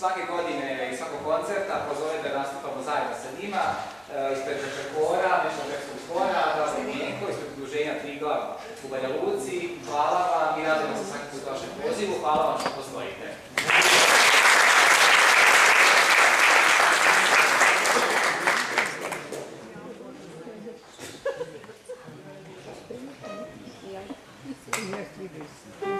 Svake godine i svakog koncerta pozove da nastupamo zajedno sa njima, e, ispred kora, Mešočekskog kora, Razni Mijenko, ispred udruženja Trigla u Banja Luci. Hvala vam i radimo se svaki put vašem pozivu. Hvala vam što postojite. Yes, we do.